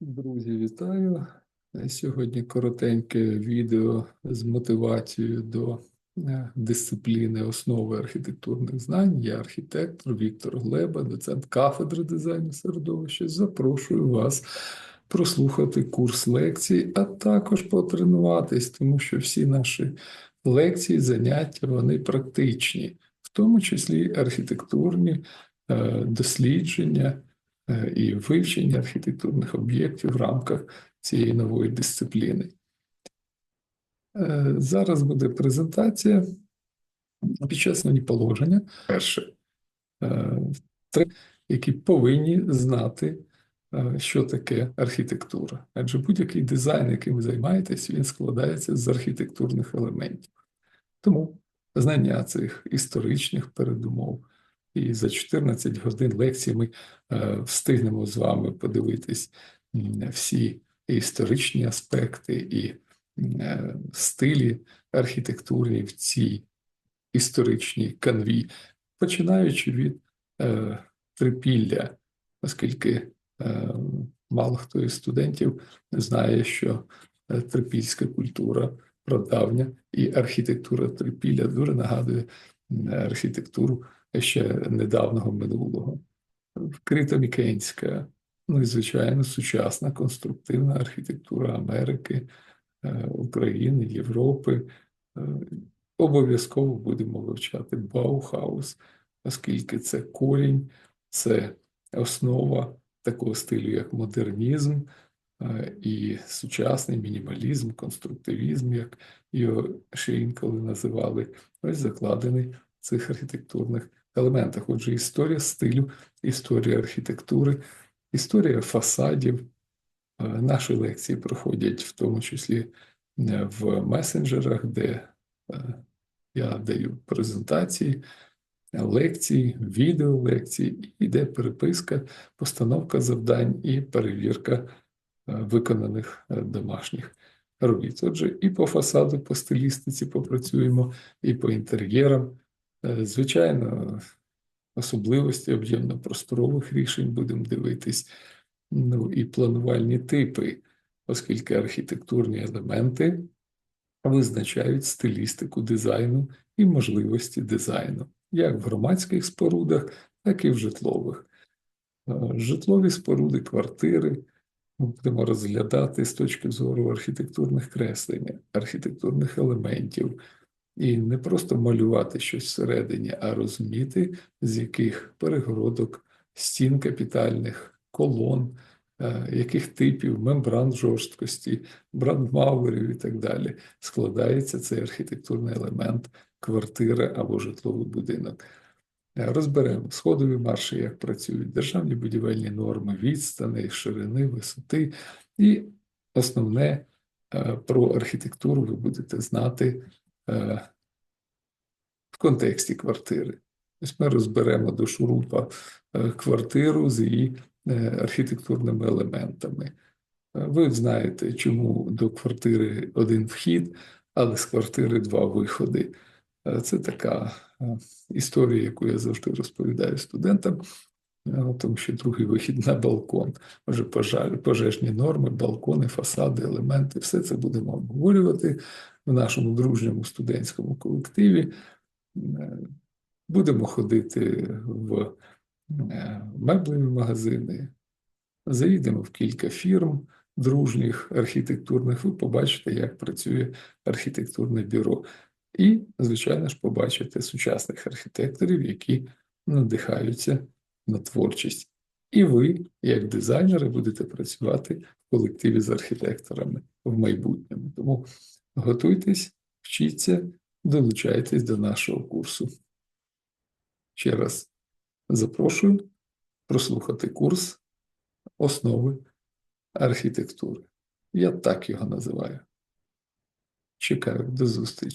Друзі, вітаю! Сьогодні коротеньке відео з мотивацією до е, дисципліни основи архітектурних знань. Я архітектор Віктор Глеба, доцент кафедри дизайну середовища. Запрошую вас прослухати курс лекцій, а також потренуватись, тому що всі наші лекції, заняття вони практичні, в тому числі архітектурні е, дослідження е, і вивчення архітектурних об'єктів в рамках цієї нової дисципліни. Е, Зараз буде презентація підчасні положення. Перше, е, які повинні знати, е, що таке архітектура. Адже будь-який дизайн, яким ви займаєтесь, він складається з архітектурних елементів. Тому знання цих історичних передумов. І за 14 годин лекції ми е, встигнемо з вами подивитись всі історичні аспекти і е, стилі архітектурні в цій історичній канві, починаючи від е, трипілля, оскільки мало хто із студентів знає, що трипільська культура прадавня і архітектура трипілля дуже нагадує архітектуру ще недавнього минулого. Крито-Мікенська, ну і, звичайно, сучасна конструктивна архітектура Америки, е, України, Європи. Е, Обов'язково будемо вивчати Баухаус, оскільки це корінь, це основа такого стилю, як модернізм е, і сучасний мінімалізм, конструктивізм, як його ще інколи називали, ось закладений цих архітектурних елементах. Отже, історія стилю, історія архітектури, історія фасадів. Е, Наші лекції проходять в тому числі е, в месенджерах, де е, я даю презентації, лекції, відеолекції, і йде переписка, постановка завдань і перевірка виконаних домашніх робіт. Отже, і по фасаду, по стилістиці попрацюємо, і по інтер'єрам. Е, Звичайно, особливості об'ємно-просторових рішень будемо дивитись, ну і планувальні типи, оскільки архітектурні елементи визначають стилістику дизайну і можливості дизайну, як в громадських спорудах, так і в житлових. Е, Житлові споруди, квартири ми будемо розглядати з точки зору архітектурних креслень, архітектурних елементів, і не просто малювати щось всередині, а розуміти, з яких перегородок, стін капітальних, колон, е, яких типів, мембран жорсткості, брандмауерів і так далі складається цей архітектурний елемент квартири або житловий будинок. Е, Розберемо сходові марші, як працюють державні будівельні норми, відстани, ширини, висоти. І основне е, про архітектуру ви будете знати в контексті квартири. Ось ми розберемо до шурупа е, квартиру з її е, архітектурними елементами. Е, Ви знаєте, чому до квартири один вхід, але з квартири два виходи. Е, Це така е, історія, яку я завжди розповідаю студентам, е, тому що другий вихід на балкон. Пожар- пожежні норми, балкони, фасади, елементи, все це будемо обговорювати в нашому дружньому студентському колективі. Е, Будемо ходити в е, меблеві магазини, заїдемо в кілька фірм дружніх архітектурних, ви побачите, як працює архітектурне бюро. І, звичайно ж, побачите сучасних архітекторів, які надихаються на творчість. І ви, як дизайнери, будете працювати в колективі з архітекторами в майбутньому. Тому готуйтесь, вчіться, долучайтесь до нашого курсу. Ще раз запрошую прослухати курс Основи архітектури. Я так його називаю. Чекаю до зустрічі.